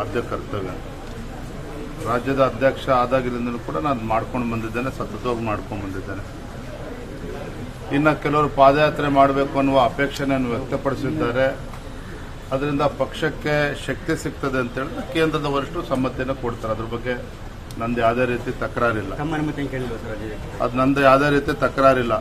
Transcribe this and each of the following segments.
ಆದ್ಯ ಕರ್ತವ್ಯ. ರಾಜ್ಯದ ಅಧ್ಯಕ್ಷ ಆದಾಗಿನಿಂದಲೂ ಕೂಡ ನಾನು ಮಾಡ್ಕೊಂಡು ಬಂದಿದ್ದೇನೆ ಸತತವಾಗಿ ಮಾಡ್ಕೊಂಡು ಬಂದಿದ್ದೇನೆ. ಇನ್ನು ಕೆಲವರು ಪಾದಯಾತ್ರೆ ಮಾಡಬೇಕು ಅನ್ನುವ ಅಪೇಕ್ಷೆಯನ್ನು ವ್ಯಕ್ತಪಡಿಸಿದ್ದಾರೆ. ಅದರಿಂದ ಪಕ್ಷಕ್ಕೆ ಶಕ್ತಿ ಸಿಗ್ತದೆ ಅಂತ ಹೇಳಿದ್ರೆ ಕೇಂದ್ರದ ವರಿಷ್ಠರು ಸಮ್ಮತಿಯನ್ನು ಕೊಡ್ತಾರೆ. ಅದ್ರ ಬಗ್ಗೆ ನಂದು ಯಾವುದೇ ರೀತಿ ತಕರಾರಿಲ್ಲ. ಅದು ನಂದು ಯಾವುದೇ ರೀತಿ ತಕರಾರಿಲ್ಲ.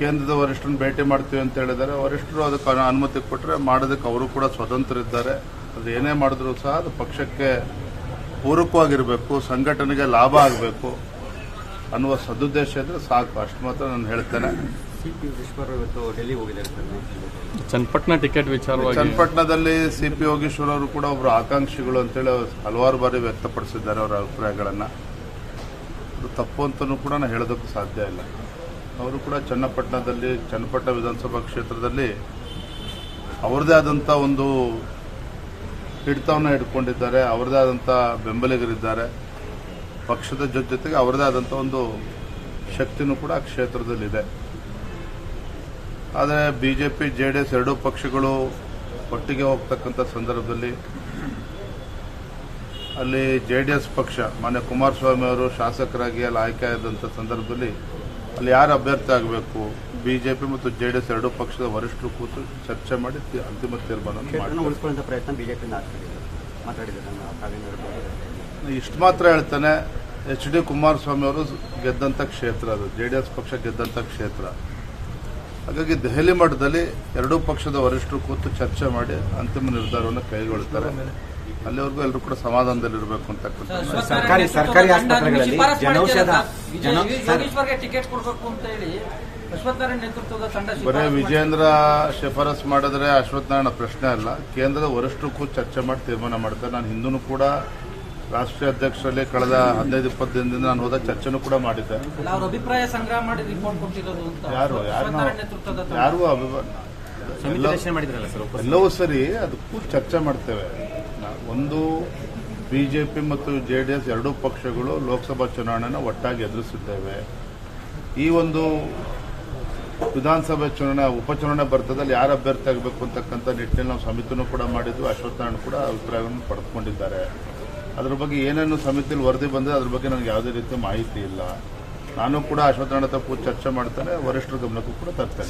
ಕೇಂದ್ರದ ವರಿಷ್ಠರನ್ನ ಭೇಟಿ ಮಾಡ್ತೀವಿ ಅಂತ ಹೇಳಿದ್ದಾರೆ. ವರಿಷ್ಠರು ಅದಕ್ಕೆ ಅನುಮತಿ ಕೊಟ್ಟರೆ ಮಾಡೋದಕ್ಕೆ ಅವರು ಕೂಡ ಸ್ವತಂತ್ರ ಇದ್ದಾರೆ ಅದು ಏನೇ ಮಾಡಿದ್ರು ಸಹ ಅದು ಪಕ್ಷಕ್ಕೆ ಪೂರಕವಾಗಿರಬೇಕು ಸಂಘಟನೆಗೆ ಲಾಭ ಆಗಬೇಕು ಅನ್ನುವ ಸದುದ್ದೇಶ ಇದ್ರೆ ಸಾಕು. ಅಷ್ಟು ಮಾತ್ರ ನಾನು ಹೇಳ್ತೇನೆ. ಚನ್ನಪಟ್ಟಣ ಟಿಕೆಟ್ ವಿಚಾರವಾಗಿ ಚನ್ನಪಟ್ಟಣದಲ್ಲಿ ಸಿ ಪಿ ಯೋಗೇಶ್ವರ್ ಅವರು ಕೂಡ ಒಬ್ಬರು ಆಕಾಂಕ್ಷಿಗಳು ಅಂತೇಳಿ ಹಲವಾರು ಬಾರಿ ವ್ಯಕ್ತಪಡಿಸಿದ್ದಾರೆ ಅವರ ಅಭಿಪ್ರಾಯಗಳನ್ನು. ಅದು ತಪ್ಪು ಅಂತಲೂ ಕೂಡ ನಾನು ಹೇಳೋದಕ್ಕೂ ಸಾಧ್ಯ ಇಲ್ಲ. ಅವರು ಕೂಡ ಚನ್ನಪಟ್ಟಣದಲ್ಲಿ, ಚನ್ನಪಟ್ಟಣ ವಿಧಾನಸಭಾ ಕ್ಷೇತ್ರದಲ್ಲಿ ಅವರದೇ ಆದಂಥ ಒಂದು ಹಿಡಿತವನ್ನು ಇಟ್ಕೊಂಡಿದ್ದಾರೆ ಅವ್ರದ್ದೇ ಆದಂಥ ಬೆಂಬಲಿಗರಿದ್ದಾರೆ. ಪಕ್ಷದ ಜೊತೆ ಜೊತೆಗೆ ಅವ್ರದ್ದೇ ಆದಂಥ ಒಂದು ಶಕ್ತಿನೂ ಕೂಡ ಆ ಕ್ಷೇತ್ರದಲ್ಲಿದೆ. ಆದರೆ B J J D S ಎರಡೂ ಪಕ್ಷಗಳು ಒಟ್ಟಿಗೆ ಹೋಗ್ತಕ್ಕಂಥ ಸಂದರ್ಭದಲ್ಲಿ ಅಲ್ಲಿ ಜೆ ಡಿ ಎಸ್ ಪಕ್ಷ, ಮಾನ್ಯ ಕುಮಾರಸ್ವಾಮಿ ಅವರು ಶಾಸಕರಾಗಿ ಅಲ್ಲಿ ಆಯ್ಕೆ ಆದಂಥ ಸಂದರ್ಭದಲ್ಲಿ ಅಲ್ಲಿ ಯಾರು ಅಭ್ಯರ್ಥಿ ಆಗಬೇಕು? ಬಿಜೆಪಿ ಮತ್ತು ಜೆ ಡಿ ಎಸ್ ಎರಡೂ ಪಕ್ಷದ ವರಿಷ್ಠರು ಕೂತು ಚರ್ಚೆ ಮಾಡಿ ಅಂತಿಮ ತೀರ್ಮಾನ ಪ್ರಯತ್ನ ಬಿಜೆಪಿಯಿಂದ ಆಗ್ತಿದೆ. ಮಾತಾಡಿದ್ದಾರೆ ನಮ್ಮ ಕಾವೇಂದ್ರ ಇಷ್ಟು ಮಾತ್ರ ಹೇಳ್ತಾನೆ ಎಚ್ ಡಿ ಕುಮಾರಸ್ವಾಮಿ ಅವರು ಗೆದ್ದಂಥ ಕ್ಷೇತ್ರ ಅದು ಜೆ ಡಿ ಎಸ್ ಪಕ್ಷ ಗೆದ್ದಂಥ ಕ್ಷೇತ್ರ. ಹಾಗಾಗಿ ದೆಹಲಿ ಮಟ್ಟದಲ್ಲಿ ಎರಡೂ ಪಕ್ಷದ ವರಿಷ್ಠರು ಕೂತು ಚರ್ಚೆ ಮಾಡಿ ಅಂತಿಮ ನಿರ್ಧಾರವನ್ನು ಕೈಗೊಳ್ತಾರೆ. ಅಲ್ಲಿವರೆಗೂ ಎಲ್ಲರೂ ಕೂಡ ಸಮಾಧಾನದಲ್ಲಿರಬೇಕು ಅಂತಕ್ಕಂಥ ಸರ್ಕಾರಿ ಸರ್ಕಾರಿ ಆಸ್ಪತ್ರೆಗಳಲ್ಲಿ ಜನೌಷಧ ಜನ ಸರ್. ಯೋಗೇಶ್ವರ್ಗೆ ಟಿಕೆಟ್ ಕೊಡಬೇಕು ಅಂತ ಹೇಳಿ ಅಶ್ವತ್ಥನಾರಾಯಣ ನೇತೃತ್ವದ ತಂಡ ಬರೀ. ವಿಜೇಂದ್ರ ಶಿಫಾರಸ್ ಮಾಡಿದ್ರೆ ಅಶ್ವತ್ಥನಾರಾಯಣ ಪ್ರಶ್ನೆ ಅಲ್ಲ. ಕೇಂದ್ರದ ವರಿಷ್ಠಕ್ಕೂ ಚರ್ಚೆ ಮಾಡಿ ತೀರ್ಮಾನ ಮಾಡ್ತಾರೆ. ನಾನು ಹಿಂದೂ ಕೂಡ ರಾಷ್ಟ್ರೀಯ ಅಧ್ಯಕ್ಷರಲ್ಲಿ ಕಳೆದ ಹದಿನೈದು ಇಪ್ಪತ್ತು ದಿನದಿಂದ ನಾನು ಹೋದ ಚರ್ಚೆನೂ ಕೂಡ ಮಾಡಿದ್ದೆ. ಅವ್ರ ಅಭಿಪ್ರಾಯ ಸಂಗ್ರಹ ಮಾಡಿ ರಿಪೋರ್ಟ್ ಕೊಟ್ಟಿರೋದು ಅಂತ. ಯಾರು? ಯಾರು ಒಬ್ಬ ಎಲ್ಲವೂ ಸರಿ ಅದಕ್ಕೂ ಚರ್ಚೆ ಮಾಡ್ತೇವೆ. ಒಂದು ಬಿಜೆಪಿ ಮತ್ತು ಜೆ ಡಿ ಎಸ್ ಎರಡೂ ಪಕ್ಷಗಳು ಲೋಕಸಭಾ ಚುನಾವಣೆಯನ್ನು ಒಟ್ಟಾಗಿ ಎದುರಿಸಿದ್ದೇವೆ ಈ ಒಂದು ವಿಧಾನಸಭೆ ಚುನಾವಣೆ, ಉಪಚುನಾವಣೆ ಬರ್ತದಲ್ಲಿ ಯಾರು ಅಭ್ಯರ್ಥಿ ಆಗಬೇಕು ಅಂತಕ್ಕಂಥ ನಿಟ್ಟಿನಲ್ಲಿ ನಾವು ಸಮಿತಿನೂ ಕೂಡ ಮಾಡಿದ್ದು ಅಶ್ವತ್ಥನಾರಾಯಣ ಕೂಡ ಅಭಿಪ್ರಾಯವನ್ನು ಪಡೆದುಕೊಂಡಿದ್ದಾರೆ. ಅದ್ರ ಬಗ್ಗೆ ಏನೇನು ಸಮಿತಿಯಲ್ಲಿ ವರದಿ ಬಂದರೆ ಅದ್ರ ಬಗ್ಗೆ ನನಗೆ ಯಾವುದೇ ರೀತಿಯ ಮಾಹಿತಿ ಇಲ್ಲ. ನಾನು ಕೂಡ ಅಶ್ವತ್ಥನಾರಾಯಣ ತಪ್ಪು ಚರ್ಚೆ ಮಾಡ್ತೇನೆ, ವರಿಷ್ಠರ ಗಮನಕ್ಕೂ ಕೂಡ ತರ್ತೇನೆ.